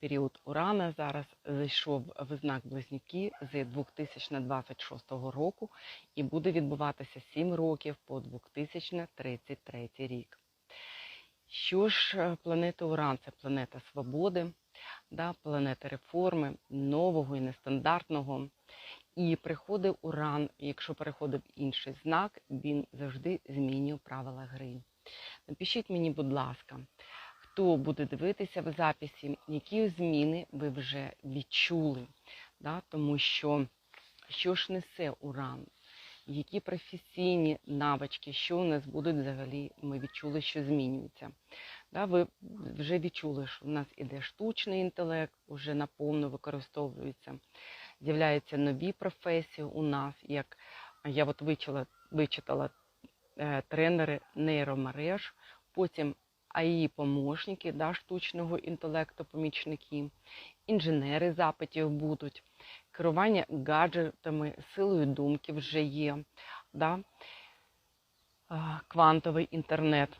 період Урана зараз зайшов в знак Близнюки з 2026 року і буде відбуватися 7 років по 2033 рік. Що ж, е, планета Уран це планета свободи, да, планета реформи, нового і нестандартного. І приходить Уран, якщо переходить в інший знак, він завжди змінює правила гри. Напишіть мені, будь ласка, хто буде дивитися в записі, які зміни ви вже відчули, да? тому що що ж несе Уран, які професійні навички, що у нас будуть взагалі, ми відчули, що змінюється. Да? Ви вже відчули, що в нас іде штучний інтелект, вже наповно використовується. З'являються нові професії у нас, як я от вичила, вичитала е, тренери нейромереж, потім АІ-помощники да, штучного інтелекту, помічники, інженери запитів будуть, керування гаджетами, силою думки вже є, да, квантовий інтернет.